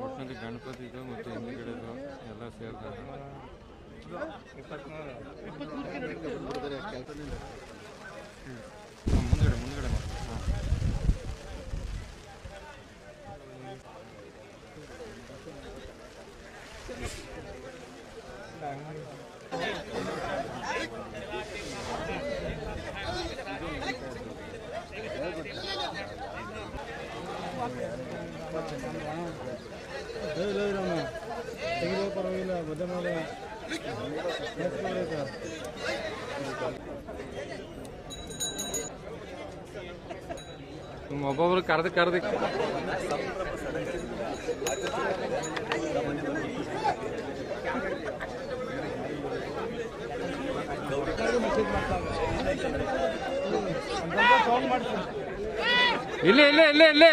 ಒಟ್ಟಿನಲ್ಲಿ ಗಣಪತಿದು ಮತ್ತು ಹಿಂದುಗಡೆದು ಎಲ್ಲ ಸೇರಿದಾಗ ಮುಂದ್ಗಡೆ ಮುಂದ್ಗಡೆ ಹಾಂ. ಪರವಾಗಿಲ್ಲ ಮಧ್ಯ ಮಾಡಿ ನಿಮ್ಮ ಒಬ್ಬೊಬ್ರು ಕರೆದು ಕರೆದು. ಇಲ್ಲೇ ಇಲ್ಲೇ ಇಲ್ಲೇ ಇಲ್ಲೇ.